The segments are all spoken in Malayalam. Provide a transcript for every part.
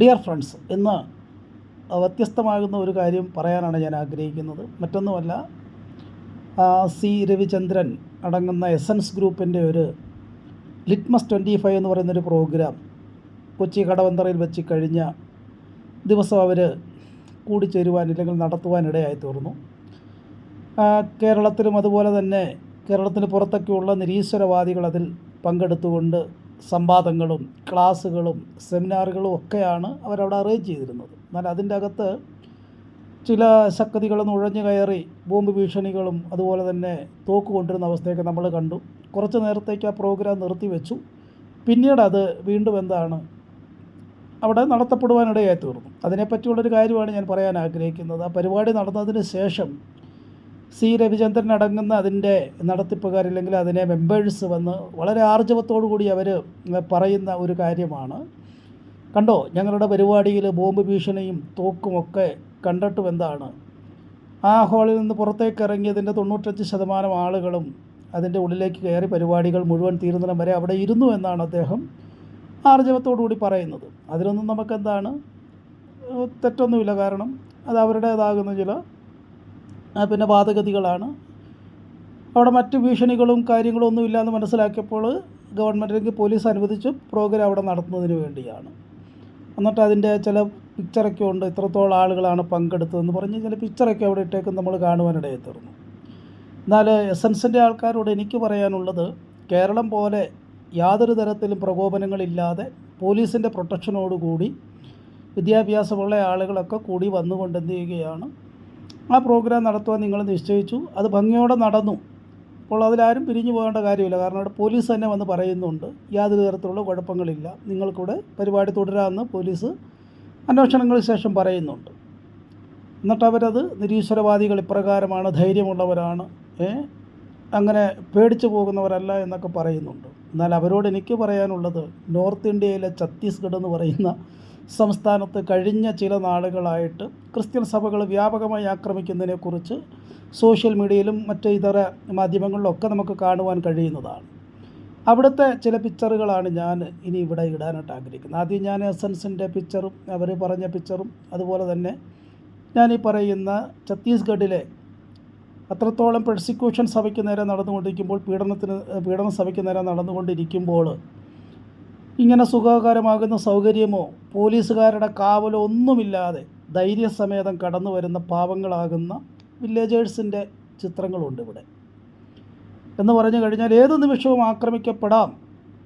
ഡിയർ ഫ്രണ്ട്സ് ഇന്ന് വ്യത്യസ്തമാകുന്ന ഒരു കാര്യം പറയാനാണ് ഞാൻ ആഗ്രഹിക്കുന്നത്. മറ്റൊന്നുമല്ല സി. രവിചന്ദ്രൻ അടങ്ങുന്ന എസൻസ് ഗ്രൂപ്പിന്റെ ഒരു ലിറ്റ്മസ് ട്വന്റി ഫൈവ് എന്ന് പറയുന്നൊരു പ്രോഗ്രാം കൊച്ചി കടവന്തറയിൽ വെച്ച് കഴിഞ്ഞ ദിവസം അവർ കൂടിച്ചേരുവാൻ ഇല്ലെങ്കിൽ നടത്തുവാനിടയായി തീർന്നു. കേരളത്തിലും അതുപോലെ തന്നെ കേരളത്തിന് പുറത്തൊക്കെയുള്ള നിരീശ്വരവാദികൾ അതിൽ പങ്കെടുത്തുകൊണ്ട് സംവാദങ്ങളും ക്ലാസ്സുകളും സെമിനാറുകളും ഒക്കെയാണ് അവരവിടെ അറേഞ്ച് ചെയ്തിരുന്നത്. എന്നാൽ അതിന്റെ അകത്ത് ചില ശക്തികൾ നുഴഞ്ഞു കയറി ബോംബ് ഭീഷണികളും അതുപോലെ തന്നെ തോക്ക് കൊണ്ടിരുന്ന അവസ്ഥയൊക്കെ നമ്മൾ കണ്ടു. കുറച്ച് നേരത്തേക്ക് ആ പ്രോഗ്രാം നിർത്തിവെച്ചു പിന്നീട് അത് വീണ്ടും എന്താണ് അവിടെ നടത്തപ്പെടുവാനിടയായി തീർന്നു. അതിനെപ്പറ്റിയുള്ളൊരു കാര്യമാണ് ഞാൻ പറയാൻ ആഗ്രഹിക്കുന്നത്. ആ പരിപാടി നടന്നതിന് ശേഷം സി രവിചന്ദ്രൻ അടങ്ങുന്ന അതിന്റെ നടത്തിപ്പുകാർ അല്ലെങ്കിൽ അതിനെ മെമ്പേഴ്സ് വന്ന് വളരെ ആർജവത്തോടു കൂടി അവർ പറയുന്ന ഒരു കാര്യമാണ്. കണ്ടോ ഞങ്ങളുടെ പരിപാടിയിൽ ബോംബ് ഭീഷണിയും തോക്കുമൊക്കെ കണ്ടിട്ടും എന്താണ് ആ ഹാളിൽ നിന്ന് പുറത്തേക്ക് ഇറങ്ങിയതിന്റെ തൊണ്ണൂറ്റഞ്ച് ശതമാനം ആളുകളും അതിന്റെ ഉള്ളിലേക്ക് കയറി പരിപാടികൾ മുഴുവൻ തീരുന്നിടം വരെ അവിടെ ഇരുന്നു എന്നാണ് അദ്ദേഹം ആർജവത്തോടു കൂടി പറയുന്നത്. അതിലൊന്നും നമുക്കെന്താണ്? തെറ്റൊന്നുമില്ല. കാരണം അത് അവരുടേതാകുന്ന ചില പിന്നെ വാദഗതികളാണ്. അവിടെ മറ്റ് ഭീഷണികളും കാര്യങ്ങളും ഒന്നും ഇല്ലയെന്ന് മനസ്സിലാക്കിയപ്പോൾ ഗവൺമെന്റ് പോലീസ് അനുവദിച്ച് പ്രോഗ്രാം അവിടെ നടത്തുന്നതിന് വേണ്ടിയാണ്. എന്നിട്ട് അതിന്റെ ചില പിക്ചറൊക്കെ ഉണ്ട്. ഇത്രത്തോളം ആളുകളാണ് പങ്കെടുത്തതെന്ന് പറഞ്ഞ് ചില പിക്ചറൊക്കെ അവിടെ ഇട്ടേക്കും നമ്മൾ കാണുവാനിടയിൽ തീർന്നു. എന്നാൽ എസൻസിന്റെ ആൾക്കാരോട് എനിക്ക് പറയാനുള്ളത് കേരളം പോലെ യാതൊരു തരത്തിലും പ്രകോപനങ്ങളില്ലാതെ പോലീസിന്റെ പ്രൊട്ടക്ഷനോടുകൂടി വിദ്യാഭ്യാസമുള്ള ആളുകളൊക്കെ കൂടി വന്നുകൊണ്ടെന്ത് ചെയ്യുകയാണ് ആ പ്രോഗ്രാം നടത്തുവാൻ നിങ്ങൾ നിശ്ചയിച്ചു. അത് ഭംഗിയോടെ നടന്നു. അപ്പോൾ അതിലാരും പിരിഞ്ഞു പോകേണ്ട കാര്യമില്ല. കാരണം അവിടെ പോലീസ് തന്നെ വന്ന് പറയുന്നുണ്ട്. യാതൊരു തരത്തിലുള്ള കുഴപ്പങ്ങളില്ല. നിങ്ങൾക്കിവിടെ പരിപാടി തുടരാമെന്ന് പോലീസ് അന്വേഷണങ്ങൾക്ക് ശേഷം പറയുന്നുണ്ട്. എന്നിട്ട് അവരത് നിരീശ്വരവാദികൾ ഇപ്രകാരമാണ് ധൈര്യമുള്ളവരാണ് അങ്ങനെ പേടിച്ചു പോകുന്നവരല്ല എന്നൊക്കെ പറയുന്നുണ്ട്. എന്നാൽ അവരോട് എനിക്ക് പറയാനുള്ളത് നോർത്ത് ഇന്ത്യയിലെ ഛത്തീസ്ഗഡ് എന്ന് പറയുന്ന സംസ്ഥാനത്ത് കഴിഞ്ഞ ചില നാളുകളായിട്ട് ക്രിസ്ത്യൻ സഭകൾ വ്യാപകമായി ആക്രമിക്കുന്നതിനെക്കുറിച്ച് സോഷ്യൽ മീഡിയയിലും മറ്റ് ഇതര മാധ്യമങ്ങളിലൊക്കെ നമുക്ക് കാണുവാൻ കഴിയുന്നതാണ്. അവിടുത്തെ ചില പിക്ചറുകളാണ് ഞാൻ ഇനി ഇവിടെ ഇടാനായിട്ട് ആഗ്രഹിക്കുന്നത്. ആദ്യം ഞാൻ എസൻസിന്റെ പിക്ചറും അവർ പറഞ്ഞ പിക്ചറും അതുപോലെ തന്നെ ഞാൻ ഈ പറയുന്ന ഛത്തീസ്ഗഡിലെ അത്രത്തോളം പ്രോസിക്യൂഷൻ സഭയ്ക്ക് നേരെ നടന്നുകൊണ്ടിരിക്കുമ്പോൾ പീഡനത്തിന് പീഡന സഭയ്ക്ക് നേരെ നടന്നുകൊണ്ടിരിക്കുമ്പോൾ ഇങ്ങനെ സുഖകരമാകുന്ന സൗകര്യമോ പോലീസുകാരുടെ കാവലോ ഒന്നുമില്ലാതെ ധൈര്യസമേതം കടന്നു വരുന്ന പാവങ്ങളാകുന്ന വില്ലേജേഴ്സിന്റെ ചിത്രങ്ങളുണ്ട് ഇവിടെ. എന്ന് പറഞ്ഞു കഴിഞ്ഞാൽ ഏത് നിമിഷവും ആക്രമിക്കപ്പെടാം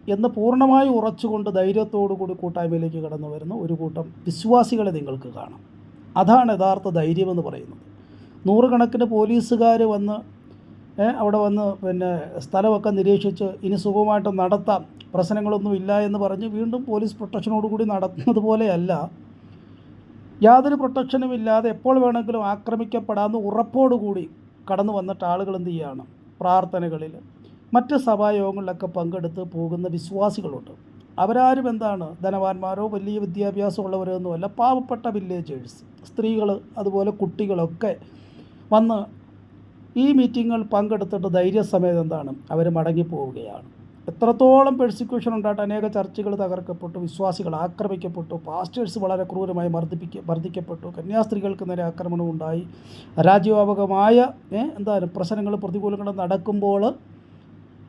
എന്ന് പൂർണമായി ഉറച്ചുകൊണ്ട് ധൈര്യത്തോടു കൂടി കൂട്ടായ്മയിലേക്ക് കടന്നു വരുന്ന ഒരു കൂട്ടം വിശ്വാസികളെ നിങ്ങൾക്ക് കാണാം. അതാണ് യഥാർത്ഥ ധൈര്യമെന്ന് പറയുന്നത്. നൂറുകണക്കിന് പോലീസുകാർ വന്ന് അവിടെ വന്ന് പിന്നെ സ്ഥലമൊക്കെ നിരീക്ഷിച്ച് ഇനി സുഖമായിട്ട് നടത്താം. പ്രശ്നങ്ങളൊന്നും ഇല്ല എന്ന് പറഞ്ഞ് വീണ്ടും പോലീസ് പ്രൊട്ടക്ഷനോട് കൂടി നടത്തുന്നത് പോലെയല്ല. യാതൊരു പ്രൊട്ടക്ഷനും ഇല്ലാതെ എപ്പോൾ വേണമെങ്കിലും ആക്രമിക്കപ്പെടാമെന്ന് ഉറപ്പോടുകൂടി കടന്നു വന്നിട്ട് ആളുകൾ എന്ത് ചെയ്യുകയാണ് പ്രാർത്ഥനകളിൽ. മറ്റ് സഭായോഗങ്ങളിലൊക്കെ പങ്കെടുത്ത് പോകുന്ന വിശ്വാസികളുണ്ട്. അവരാരും എന്താണ്? ധനവാന്മാരോ വലിയ വിദ്യാഭ്യാസമുള്ളവരോ ഒന്നുമല്ല. പാവപ്പെട്ട വില്ലേജേഴ്സ് സ്ത്രീകൾ അതുപോലെ കുട്ടികളൊക്കെ വന്ന് ഈ മീറ്റിങ്ങുകൾ പങ്കെടുത്തിട്ട് ധൈര്യസമേതം എന്താണ്? അവർ മടങ്ങിപ്പോവുകയാണ് എത്രത്തോളം പെർസിക്യൂഷൻ ഉണ്ടായിട്ട് അനേക ചർച്ചകൾ തകർക്കപ്പെട്ടു വിശ്വാസികൾ ആക്രമിക്കപ്പെട്ടു പാസ്റ്റേഴ്സ് വളരെ ക്രൂരമായി മർദ്ദിപ്പിക്ക മർദ്ദിക്കപ്പെട്ടു കന്യാസ്ത്രീകൾക്ക് നേരെ ആക്രമണം ഉണ്ടായി. രാജ്യവ്യാപകമായ എന്താണ് പ്രശ്നങ്ങൾ പ്രതികൂലങ്ങൾ നടക്കുമ്പോൾ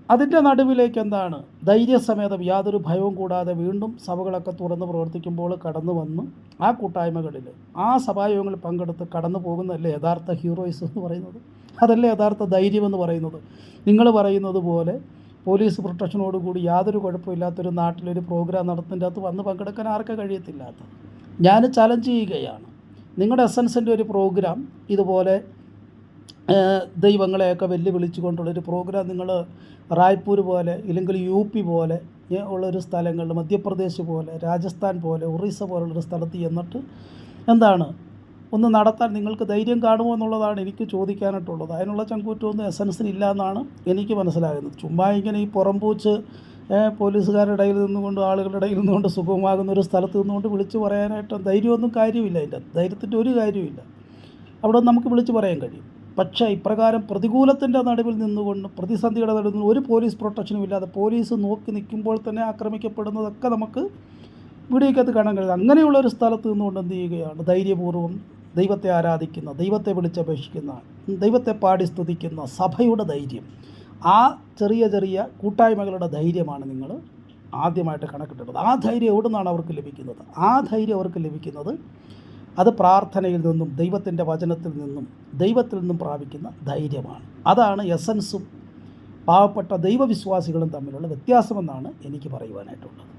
അതിന്റെ നടുവിലേക്ക് എന്താണ്? ധൈര്യസമേതം യാതൊരു ഭയവും കൂടാതെ വീണ്ടും സഭകളൊക്കെ തുറന്ന് പ്രവർത്തിക്കുമ്പോൾ കടന്നു വന്ന്. ആ കൂട്ടായ്മകളിൽ ആ സഭായോഗങ്ങളിൽ പങ്കെടുത്ത് കടന്നു പോകുന്നതല്ലേ യഥാർത്ഥ ഹീറോയിസ് എന്ന് പറയുന്നത്? അതല്ലേ യഥാർത്ഥ ധൈര്യമെന്ന് പറയുന്നത്? നിങ്ങൾ പറയുന്നത് പോലെ പോലീസ് പ്രൊട്ടക്ഷനോടുകൂടി യാതൊരു കുഴപ്പമില്ലാത്തൊരു നാട്ടിലൊരു പ്രോഗ്രാം നടത്തുന്നതിന്റെ അകത്ത് വന്ന് പങ്കെടുക്കാൻ ആർക്കും കഴിയത്തില്ലാത്തത്? ഞാൻ ചലഞ്ച് ചെയ്യുകയാണ്. നിങ്ങളുടെ എസൻസിന്റെ ഒരു പ്രോഗ്രാം ഇതുപോലെ ദൈവങ്ങളെയൊക്കെ വെല്ലുവിളിച്ചുകൊണ്ടുള്ളൊരു പ്രോഗ്രാം നിങ്ങൾ റായ്പൂർ പോലെ ഇല്ലെങ്കിൽ യു പി പോലെ ഉള്ളൊരു സ്ഥലങ്ങളിൽ മധ്യപ്രദേശ് പോലെ രാജസ്ഥാൻ പോലെ ഒറീസ പോലുള്ളൊരു സ്ഥലത്ത് ചെന്നിട്ട് എന്താണ് ഒന്ന് നടത്താൻ നിങ്ങൾക്ക് ധൈര്യം കാണുമോ എന്നുള്ളതാണ് എനിക്ക് ചോദിക്കാനായിട്ടുള്ളത്. അതിനുള്ള ചങ്കൂറ്റമൊന്നും എസൻസിന് ഇല്ല എന്നാണ് എനിക്ക് മനസ്സിലാകുന്നത്. ചുമ്മാ ഇങ്ങനെ ഈ പുറംപൂച്ച് പോലീസുകാരുടെ ഇടയിൽ നിന്നുകൊണ്ട് ആളുകളുടെ ഇടയിൽ നിന്നുകൊണ്ട് സുഖമാകുന്ന ഒരു സ്ഥലത്ത് നിന്നുകൊണ്ട് വിളിച്ച് പറയാനായിട്ട് ധൈര്യമൊന്നും കാര്യമില്ല അതിന്റെ. ധൈര്യത്തിന്റെ ഒരു കാര്യമില്ല. അവിടെ നമുക്ക് വിളിച്ച് പറയാൻ കഴിയും. പക്ഷേ ഇപ്രകാരം പ്രതികൂലത്തിന്റെ നടുവിൽ നിന്നുകൊണ്ട് പ്രതിസന്ധിയുടെ നടുവിൽ നിന്ന് ഒരു പോലീസ് പ്രൊട്ടക്ഷനും ഇല്ലാതെ പോലീസ് നോക്കി നിൽക്കുമ്പോൾ തന്നെ ആക്രമിക്കപ്പെടുന്നതൊക്കെ നമുക്ക് വീഡിയോക്കകത്ത് കാണാൻ കഴിയുന്നത് അങ്ങനെയുള്ള ഒരു സ്ഥലത്ത് നിന്നുകൊണ്ട് എന്ത് ചെയ്യുകയാണ്? ധൈര്യപൂർവം ദൈവത്തെ ആരാധിക്കുന്ന ദൈവത്തെ വിളിച്ചപേക്ഷിക്കുന്ന ദൈവത്തെ പാടി സ്തുതിക്കുന്ന സഭയുടെ ധൈര്യം. ആ ചെറിയ ചെറിയ കൂട്ടായ്മകളുടെ ധൈര്യമാണ് നിങ്ങൾ ആദ്യമായിട്ട് കണക്കിട്ടത്. ആ ധൈര്യം എവിടെ നിന്നാണ് അവർക്ക് ലഭിക്കുന്നത്? ആ ധൈര്യം അവർക്ക് ലഭിക്കുന്നത് അത് പ്രാർത്ഥനയിൽ നിന്നും ദൈവത്തിന്റെ വചനത്തിൽ നിന്നും ദൈവത്തിൽ നിന്നും പ്രാപിക്കുന്ന ധൈര്യമാണ്. അതാണ് എസൻസും പാവപ്പെട്ട ദൈവവിശ്വാസികളും തമ്മിലുള്ള വ്യത്യാസമെന്നാണ് എനിക്ക് പറയുവാനായിട്ടുള്ളത്.